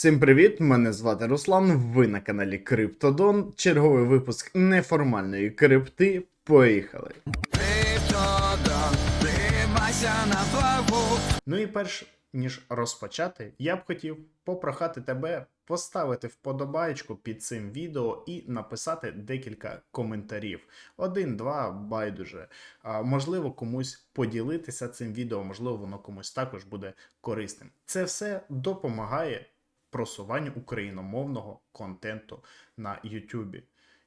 Всім привіт! Мене звати Руслан. Ви на каналі Криптодон. Черговий випуск неформальної крипти. Поїхали! Криптодон, тримайся на плаву. Ну і перш ніж розпочати, я б хотів попрохати тебе поставити вподобайку під цим відео і написати декілька коментарів. Один, два, байдуже. А, можливо, комусь поділитися цим відео, можливо, воно комусь також буде корисним. Це все допомагає просуванню україномовного контенту на YouTube.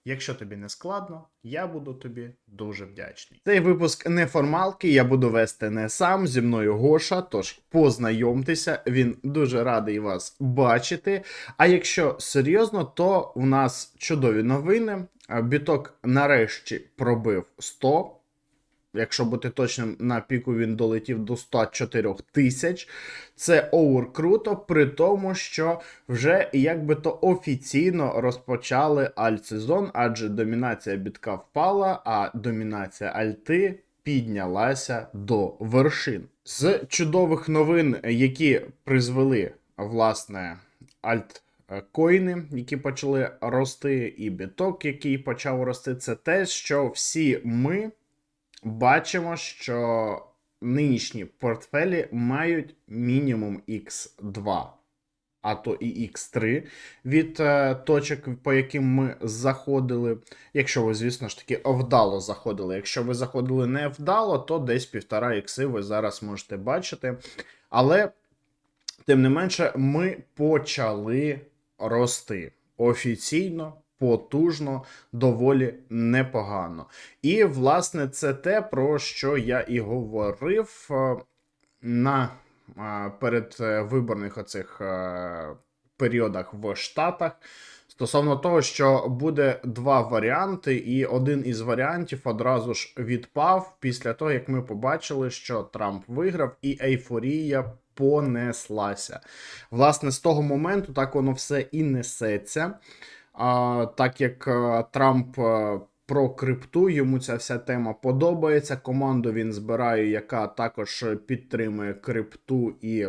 Якщо тобі не складно, я буду тобі дуже вдячний. Цей випуск неформалки я буду вести не сам зі мною Гоша. Тож познайомтеся, він дуже радий вас бачити. А якщо серйозно, то у нас чудові новини. Біток нарешті пробив 100. Якщо бути точним, на піку він долетів до 104 тисяч. Це овер круто, при тому, що вже якби то офіційно розпочали альт-сезон, адже домінація бітка впала, а домінація альти піднялася до вершин. З чудових новин, які призвели власне альт. Коїни, які почали рости, і біток, який почав рости, це те, що всі ми бачимо, що нинішні портфелі мають мінімум X2, а то і X3 від е, точок, по яким ми заходили. Якщо ви, звісно ж таки, вдало заходили. Якщо ви заходили не вдало, то десь півтора ікси ви зараз можете бачити. Але, тим не менше, ми почали рости офіційно потужно, доволі непогано. І, власне, це те, про що я і говорив е, на е, передвиборних оцих е, періодах в Штатах. Стосовно того, що буде два варіанти, і один із варіантів одразу ж відпав після того, як ми побачили, що Трамп виграв, і ейфорія понеслася. Власне, з того моменту так воно все і несеться. А, так як Трамп про крипту, йому ця вся тема подобається. Команду він збирає, яка також підтримує крипту, і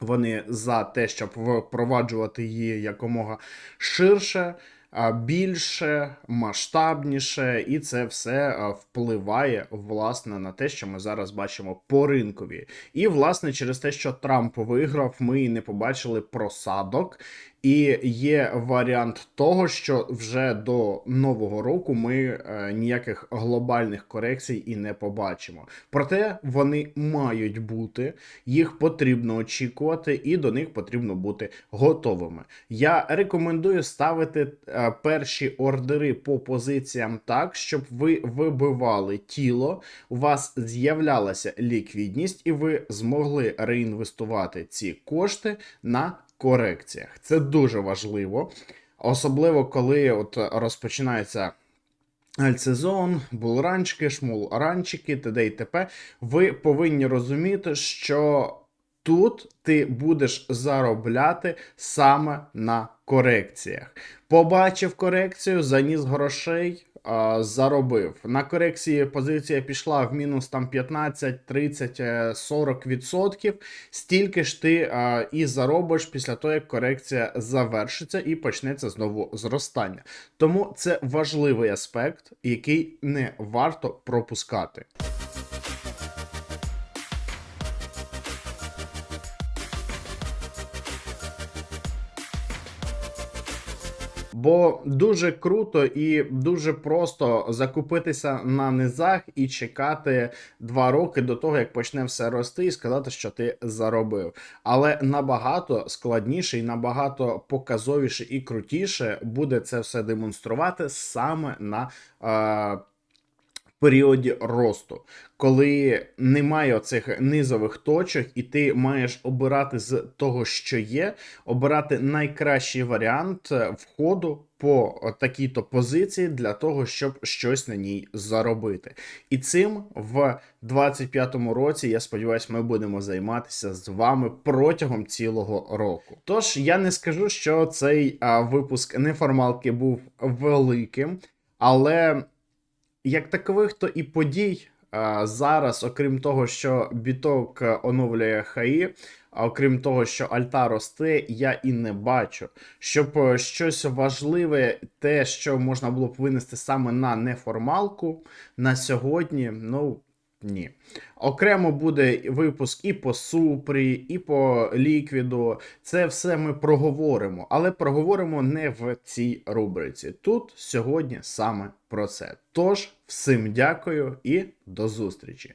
вони за те, щоб впроваджувати її якомога ширше. Більше, масштабніше, і це все впливає власне на те, що ми зараз бачимо по ринкові. І, власне, через те, що Трамп виграв, ми і не побачили просадок. І є варіант того, що вже до нового року ми е, ніяких глобальних корекцій і не побачимо. Проте вони мають бути, їх потрібно очікувати, і до них потрібно бути готовими. Я рекомендую ставити е, перші ордери по позиціям так, щоб ви вибивали тіло, у вас з'являлася ліквідність, і ви змогли реінвестувати ці кошти на корекціях. Це дуже важливо, особливо коли от розпочинається. Альтсезон, булранчики, шмулранчики, т.д. і т.п. Ви повинні розуміти, що тут ти будеш заробляти саме на корекціях. Побачив корекцію, заніс грошей, заробив. На корекції позиція пішла в мінус там 15, 30, е, 40 відсотків. Стільки ж ти і заробиш після того, як корекція завершиться і почнеться знову зростання. Тому це важливий аспект, який не варто пропускати. Бо дуже круто і дуже просто закупитися на низах і чекати два роки до того, як почне все рости, і сказати, що ти заробив. Але набагато складніше і набагато показовіше і крутіше буде це все демонструвати саме на. Е- Періоді росту, коли немає оцих низових точок, і ти маєш обирати з того, що є, обирати найкращий варіант е, входу по такій-то позиції для того, щоб щось на ній заробити. І цим в 25-му році, я сподіваюся, ми будемо займатися з вами протягом цілого року. Тож я не скажу, що цей а, випуск неформалки був великим, але як такових, то і подій зараз, окрім того, що біток оновлює хаї, А окрім того, що альта росте, я і не бачу. Щоб е, щось важливе, те, що можна було б винести саме на неформалку на сьогодні, ну ні. Окремо буде випуск і по Супрі, і по Ліквіду. Це все ми проговоримо, але проговоримо не в цій рубриці. Тут сьогодні саме про це. Тож, всім дякую і до зустрічі!